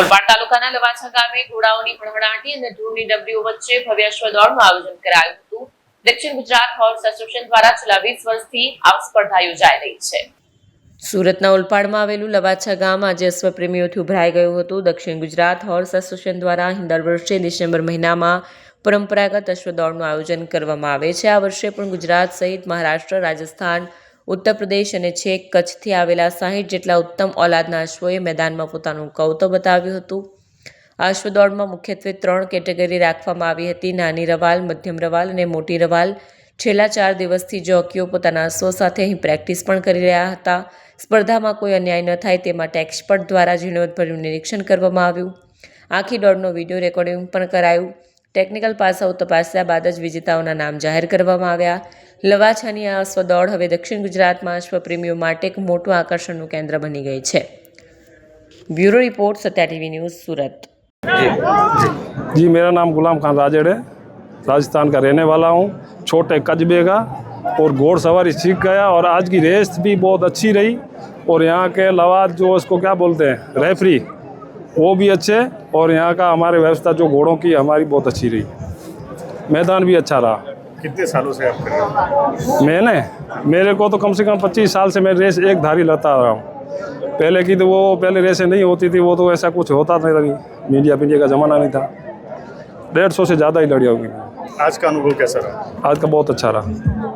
ઓલપાડ તાલુકાના લવાછા ગામે ઘોડાઓની હણહણાટી અને ધૂળની ડબરીઓ વચ્ચે ભવ્ય અશ્વ દોડનું આયોજન કરાયું હતું. દક્ષિણ ગુજરાત હોર્સ એસોસિએશન દ્વારા છેલ્લા વીસ વર્ષથી આ સ્પર્ધા યોજાઈ રહી છે. સુરતના ઓલપાડમાં આવેલું લવાછા ગામ આજે અશ્વપ્રેમીઓથી ઉભરાઈ ગયું હતું. દક્ષિણ ગુજરાત હોર્સ એસોસિએશન દ્વારા દર વર્ષે ડિસેમ્બર મહિનામાં પરંપરાગત અશ્વદોડનું આયોજન કરવામાં આવે છે. આ વર્ષે પણ ગુજરાત સહિત મહારાષ્ટ્ર, રાજસ્થાન ઉત્તર પ્રદેશ અને છેક કચ્છથી આવેલા સાહીઠ જેટલા ઉત્તમ ઓલાદના અશ્વોએ મેદાનમાં પોતાનું કૌતો બતાવ્યું હતું. આ અશ્વદોડમાં મુખ્યત્વે ત્રણ કેટેગરી રાખવામાં આવી હતી. નાની રવાલ, મધ્યમ રવાલ અને મોટી રવાલ. છેલ્લા ચાર દિવસથી જોકીઓ પોતાના અશ્વો સાથે અહીં પ્રેક્ટિસ પણ કરી રહ્યા હતા. સ્પર્ધામાં કોઈ અન્યાય ન થાય તે માટે એક્સપર્ટ દ્વારા ઝીણવટભર્યું નિરીક્ષણ કરવામાં આવ્યું. આખી દોડનો વીડિયો રેકોર્ડિંગ પણ કરાયું. ટેકનિકલ પાસાઓ તપાસ્યા બાદ જ વિજેતાઓના નામ જાહેર કરવામાં આવ્યા. લવાછાની આ અશ્વ દોડ હવે દક્ષિણ ગુજરાતમાં અશ્વપ્રેમીઓ માટે એક મોટું આકર્ષણનું કેન્દ્ર બની ગઈ છે bureau report Satya TV news Surat जी मेरा नाम गुलाम खान राजड़ है राजस्थान का रहने वाला हूँ छोटे कस्बे का और घोड़ सवारी सीख गया और आज की रेस भी बहुत अच्छी रही और यहाँ के लवाद जो इसको क्या बोलते हैं रेफरी वो भी अच्छे और यहाँ का हमारे व्यवस्था जो घोड़ों की हमारी बहुत अच्छी रही मैदान भी अच्छा रहा कितने सालों से आप कर रहे हो मैंने मेरे को तो कम से कम पच्चीस साल से मैं रेस एक धारी लता रहा हूँ पहले की तो वो पहले रेसें नहीं होती थी वो तो ऐसा कुछ होता नहीं लगी मीडिया मीडिया का ज़माना नहीं था डेढ़ सौ से ज़्यादा ही लड़ी होगी आज का अनुभव कैसा रहा आज का बहुत अच्छा रहा